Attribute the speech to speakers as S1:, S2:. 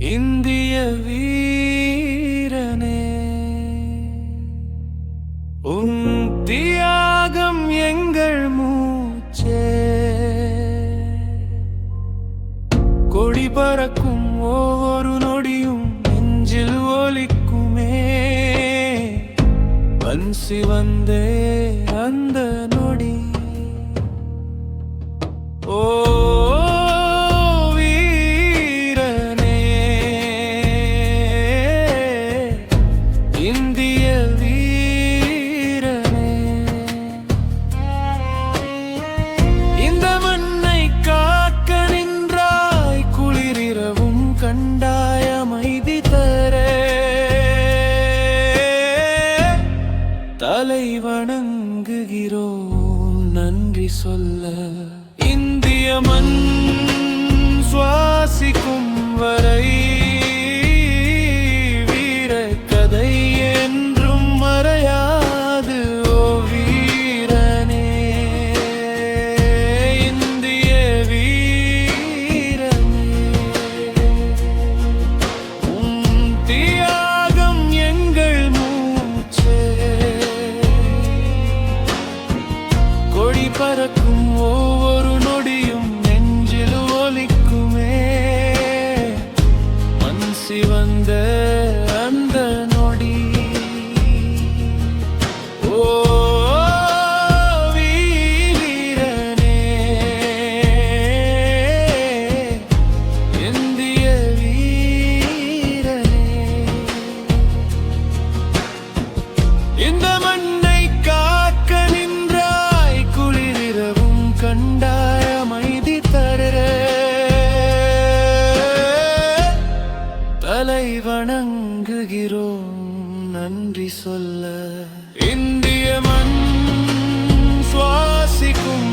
S1: இந்திய வீரனே உன் தியாகம் எங்கள் மூச்சே. கொடி பறக்கும் ஒவ்வொரு நொடியும் நெஞ்சில் ஒலிக்குமே. வன்சி வந்தே தலை வணங்குகிறோம் நன்றி சொல்ல. இந்திய மண் சுவாசிக்கும் பறக்கும் ஒவ்வொரு தலை வணங்குகிறோம் நன்றி சொல்ல. இந்திய மண் சுவாசிக்கும்